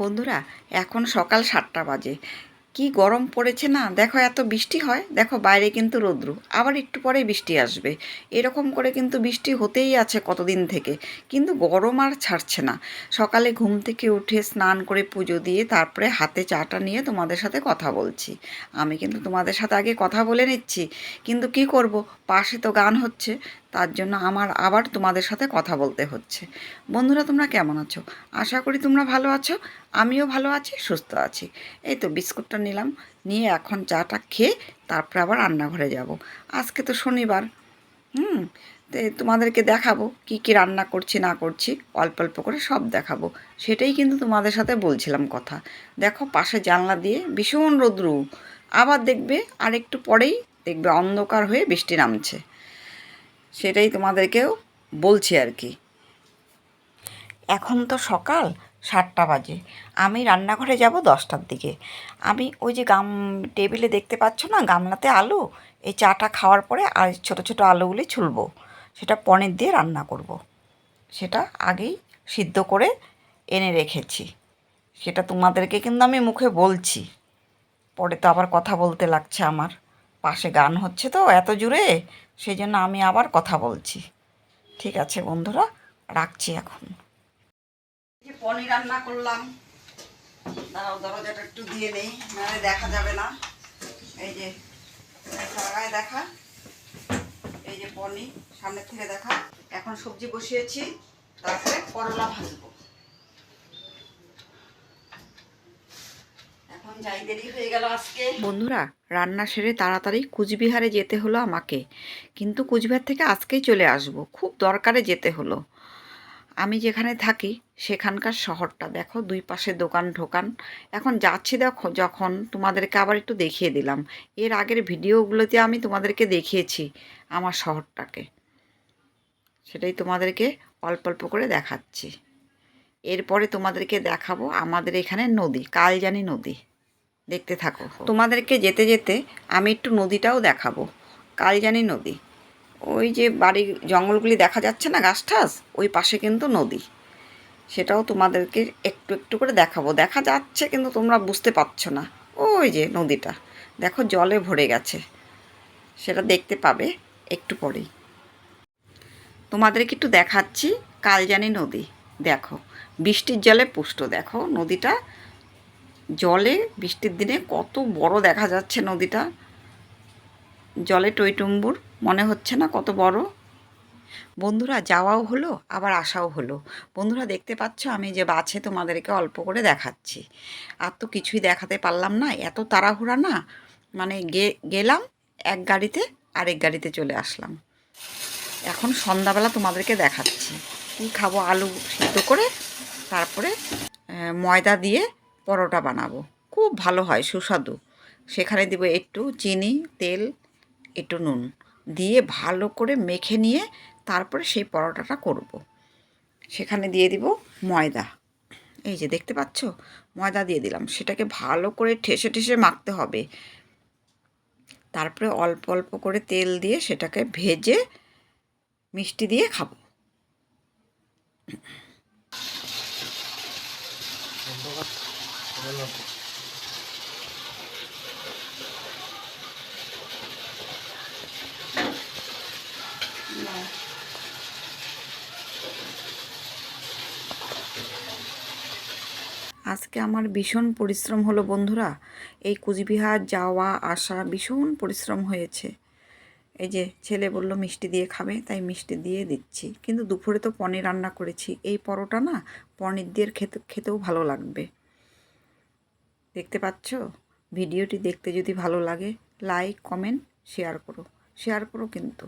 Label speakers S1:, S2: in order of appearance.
S1: বন্ধুরা, এখন সকাল সাতটা বাজে। কি গরম পড়েছে না? দেখো এত বৃষ্টি হয়, দেখো বাইরে কিন্তু রৌদ্র, আবার একটু পরে বৃষ্টি আসবে। এরকম করে কিন্তু বৃষ্টি হতেই আছে কতদিন থেকে, কিন্তু গরম আর ছাড়ছে না। সকালে ঘুম থেকে উঠে স্নান করে পুজো দিয়ে তারপরে হাতে চাটা নিয়ে তোমাদের সাথে কথা বলছি। আমি কিন্তু তোমাদের সাথে আগে কথা বলে নিচ্ছি, কিন্তু কি করব? পাশে তো গান হচ্ছে তার জন্য আমার আবার তোমাদের সাথে কথা বলতে হচ্ছে। বন্ধুরা, তোমরা কেমন আছো? আশা করি তোমরা ভালো আছো। আমিও ভালো আছি, সুস্থ আছি। এই তো বিস্কুটটা নিলাম, নিয়ে এখন চাটা খেয়ে তারপরে আবার রান্নাঘরে যাব। আজকে তো শনিবার, হুম? তোমাদেরকে দেখাবো কি কি রান্না করছি, না করছি, অল্প অল্প করে সব দেখাবো। সেটাই কিন্তু তোমাদের সাথে বলছিলাম কথা। দেখো, পাশে জানলা দিয়ে ভীষণ রৌদ্রু। আবার দেখবে আর একটু পরেই দেখবে অন্ধকার হয়ে বৃষ্টি নামছে। সেটাই তোমাদেরকেও বলছি আর কি। এখন তো সকাল সাতটা বাজে। আমি রান্নাঘরে যাব দশটার দিকে। আমি ওই যে গাম, টেবিলে দেখতে পাচ্ছ না, গামলাতে আলু, এই চাটা খাওয়ার পরে আর ছোট ছোট আলুগুলি ছুলবো। সেটা পনির দিয়ে রান্না করব। সেটা আগেই সিদ্ধ করে এনে রেখেছি। সেটা তোমাদেরকে কিন্তু আমি মুখে বলছি। পরে তো আবার কথা বলতে লাগছে আমার। পাশে গান হচ্ছে তো এত জুড়ে সেই জন্য আমি আবার কথা বলছি। ঠিক আছে বন্ধুরা, রাখছি এখন। পনির রান্না করলাম। দাঁড়াও, দরজাটা একটু দিয়ে নেই, নাহলে দেখা যাবে না। এই যে দেখা। এই যে পনির, সামনের থেকে দেখা। এখন সবজি বসিয়েছি, তারপরে করলা ভাজবো। বন্ধুরা, রান্না সেরে তাড়াতাড়ি কুচবিহারে যেতে হলো আমাকে। কিন্তু কুচবিহার থেকে আজকেই চলে আসব। খুব দরকারে যেতে হলো। আমি যেখানে থাকি, সেখানকার শহরটা। দেখো, দুই পাশে দোকান ঢোকান। এখন যাচ্ছি দেখো, যখন তোমাদেরকে আবার একটু দেখিয়ে দিলাম। এর আগের ভিডিওগুলোতে আমি তোমাদেরকে দেখিয়েছি আমার শহরটাকে। সেটাই তোমাদেরকে অল্প অল্প করে দেখাচ্ছি। এরপরে তোমাদেরকে দেখাবো আমাদের এখানে নদী, কালজানি নদী। দেখতে থাকো। তোমাদেরকে যেতে যেতে আমি একটু নদীটাও দেখাবো। কালজানি নদী। ওই যে বাড়ির জঙ্গলগুলি দেখা যাচ্ছে না গাছ ঠাস ওই পাশে কিন্তু নদী। সেটাও তোমাদেরকে একটু একটু করে দেখাবো। দেখা যাচ্ছে কিন্তু তোমরা বুঝতে পারছ না। ওই যে নদীটা। দেখো জলে ভরে গেছে। সেটা দেখতে পাবে একটু পরেই। তোমাদেরকে একটু দেখাচ্ছি কালজানি নদী। দেখো বৃষ্টির জলে পুষ্ট। দেখো নদীটা জলে বৃষ্টির দিনে কত বড় দেখা যাচ্ছে নদীটা। জলে টইটুম্বুর, মনে হচ্ছে না কত বড়। বন্ধুরা, যাওয়াও হলো, আবার আসাও হলো। বন্ধুরা, দেখতে পাচ্ছ আমি যে বাছে তোমাদেরকে অল্প করে দেখাচ্ছি। আর তো কিছুই দেখাতে পারলাম না, এত তাড়াহুড়া না। মানে গে, গেলাম এক গাড়িতে, আরেক গাড়িতে চলে আসলাম। এখন সন্ধ্যাবেলা তোমাদেরকে দেখাচ্ছি। কী খাব? আলু সিদ্ধ করে, তারপরে ময়দা দিয়ে পরোটা বানাবো। খুব ভালো হয়, সুস্বাদু। সেখানে দিব একটু চিনি, তেল, একটু নুন। দিয়ে ভালো করে মেখে নিয়ে তারপরে সেই পরোটাটা করব। সেখানে দিয়ে দিব ময়দা। এই যে দেখতে পাচ্ছ? ময়দা দিয়ে দিলাম। সেটাকে ভালো করে ঠেসে ঠেসে মাখতে হবে। তারপরে অল্প অল্প করে তেল দিয়ে সেটাকে ভেজে মিষ্টি দিয়ে খাব। আজকে আমার ভীষণ পরিশ্রম হলো, বন্ধুরা। এই কুচবিহার যাওয়া, আসা ভীষণ পরিশ্রম হয়েছে। এই যে ছেলে বলল, মিষ্টি দিয়ে খাবে তাই মিষ্টি দিয়ে দিচ্ছি। কিন্তু দুপুরে তো পনির রান্না করেছি। এই পরোটা না পনির দিয়ে খেতে, খেতেও ভালো লাগবে। দেখতে পাচ্ছ? ভিডিওটি দেখতে যদি ভালো লাগে লাইক কমেন্ট শেয়ার করো। শেয়ার করো কিন্তু।